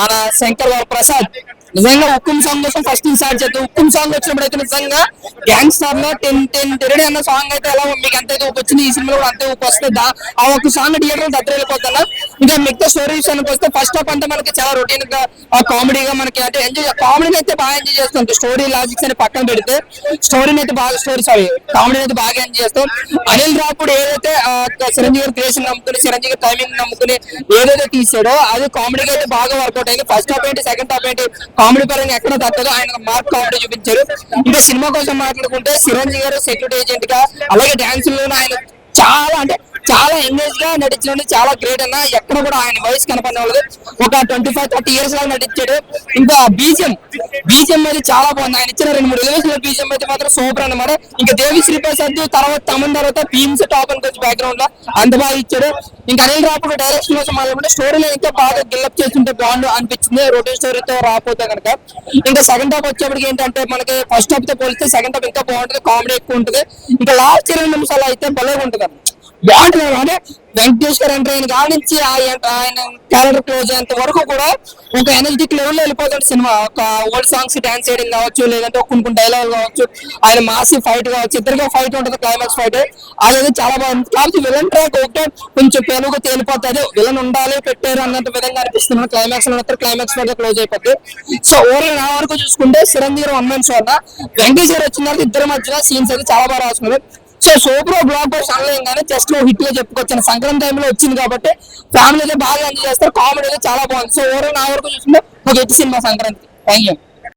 మన శంకర్ ప్రసాద్. నిజంగా ఉక్కుం సాంగ్ కోసం ఫస్ట్ స్టార్ట్ చేద్దాం. ఉక్కుం సాంగ్ వచ్చినప్పుడు అయితే నిజంగా గ్యాంగ్స్టార్లో టెన్ టెన్ టెరడి అన్న సాంగ్ అయితే ఎలా మీకు ఎంత అయితే వచ్చింది ఈ సినిమాలో కూడా అంతే ఒక వస్తుందా. ఆ ఒక సాంగ్ థియేటర్ దగ్గర వెళ్ళిపోతున్నా ఇంకా మిగతా స్టోరీస్ విషయానికి వస్తే ఫస్ట్ హాఫ్ అంతా మనకి చాలా రొటీన్గా ఆ కామెడీగా మనకి అంటే ఎంజాయ్ కామెడీని అయితే బాగా ఎంజాయ్ చేస్తాం. స్టోరీ లాజిక్స్ అని పక్కన పెడితే స్టోరీని అయితే బాగా స్టోరీ సారీ కామెడీ అయితే బాగా ఎంజాయ్ చేస్తాం. అనిల్ రాపుడు ఏదైతే చిరంజీవి గారి క్రియేషన్ నమ్ముకుని చిరంజీవి గారి టైమింగ్ నమ్ముకుని ఏదైతే తీసాడో అది కామెడీగా అయితే బాగా వర్కౌట్ అయింది. ఫస్ట్ హాఫ్ ఏంటి సెకండ్ హాఫ్ ఏంటి కామెడీ పరంగా ఎక్కడ తప్పదో ఆయన మార్క్ కామెడీ చూపించారు. ఇంకా సినిమా కోసం మాట్లాడుకుంటే చిరంజీవి గారు సెక్యూరిటీ ఏజెంట్గా అలాగే డాన్స్లోనే ఆయన చాలా అంటే చాలా గా నటించడం చాలా గ్రేట్ అన్న. ఎక్కడ కూడా ఆయన వయసు కనపడిన ఒక ట్వంటీ ఫైవ్ థర్టీ ఇయర్స్ లాగా నటించాడు. ఇంకా బీజం బీజం అయితే చాలా బాగుంది. ఆయన ఇచ్చిన రెండు మూడు ఇయర్స్ బీజం అయితే మాత్రం సూపర్ అన్నమాట. ఇంకా దేవి శ్రీప్రసాద్ తర్వాత తమన్ తర్వాత భీమ్స్ టాప్ అనుకోవచ్చు బ్యాక్గ్రౌండ్లో అంత బాగా ఇచ్చాడు. ఇంకా అనిల్ రాపుడు డైరెక్షన్ కోసం మాట్లాడుకుంటే స్టోరీలో ఎంతో బాగా గిల్లప్ చేస్తుంటే బాగుండు అనిపించింది. రొటీన్ స్టోరీతో రాకపోతే కనుక. ఇంకా సెకండ్ హాఫ్ వచ్చేప్పటికి ఏంటంటే మనకి ఫస్ట్ హాఫ్తో పోలిస్తే సెకండ్ హాఫ్ ఇంకా బాగుంటుంది కామెడీ ఎక్కువ ఉంటుంది. ఇంకా లాస్ట్ ఇరవై నిమిషాలు అయితే భలే ఉంటుంది బాగుంటుంది అంటే వెంకటేశ్వర్ అంటే ఆయన కానించి ఆయన ఆయన క్యారెక్టర్ క్లోజ్ అయ్యేంత వరకు కూడా ఒక ఎనర్జిక్ లెవెల్లో సినిమా. ఒక ఓల్డ్ సాంగ్స్ డాన్స్ చేయడం కావచ్చు లేదంటే కొన్ని కొన్ని డైలాగ్ కావచ్చు. ఆయన మాసి ఫైట్ కావచ్చు. ఇద్దరుగా ఫైట్ ఉంటుంది క్లైమాక్స్ ఫైట్ అదైతే చాలా బాగుంది. కాబట్టి విలన్ ట్రాక్ ఒకటే కొంచెం పెనుగు తేలిపోతుంది. విలన్ ఉండాలి పెట్టారు అన్నంత విధంగా అనిపిస్తుంది. క్లైమాక్స్లో క్లైమాక్స్ మీద క్లోజ్ అయిపోతుంది సో ఓవరాల్ నా వరకు చూసుకుంటే చిరంజీవి వన్ మంత్స్ వల్ల వెంకటేష్ వచ్చిన తర్వాత ఇద్దరి మధ్యన సీన్స్ అయితే చాలా బాగా రాసుకున్నారు. సో సూపర్ బ్లాక్ బస్ అనలేం కానీ జస్ట్ హిట్గా చెప్పుకొచ్చాను. సంక్రాంతి టైంలో వచ్చింది కాబట్టి ఫ్యామిలీ అయితే బాగా ఎంజాయ్ చేస్తారు. కామెడీ అయితే చాలా బాగుంది. సో ఓవరాల్ నా వరకు చూసుకుంటే ఒక hit cinema Sankranti. Thank you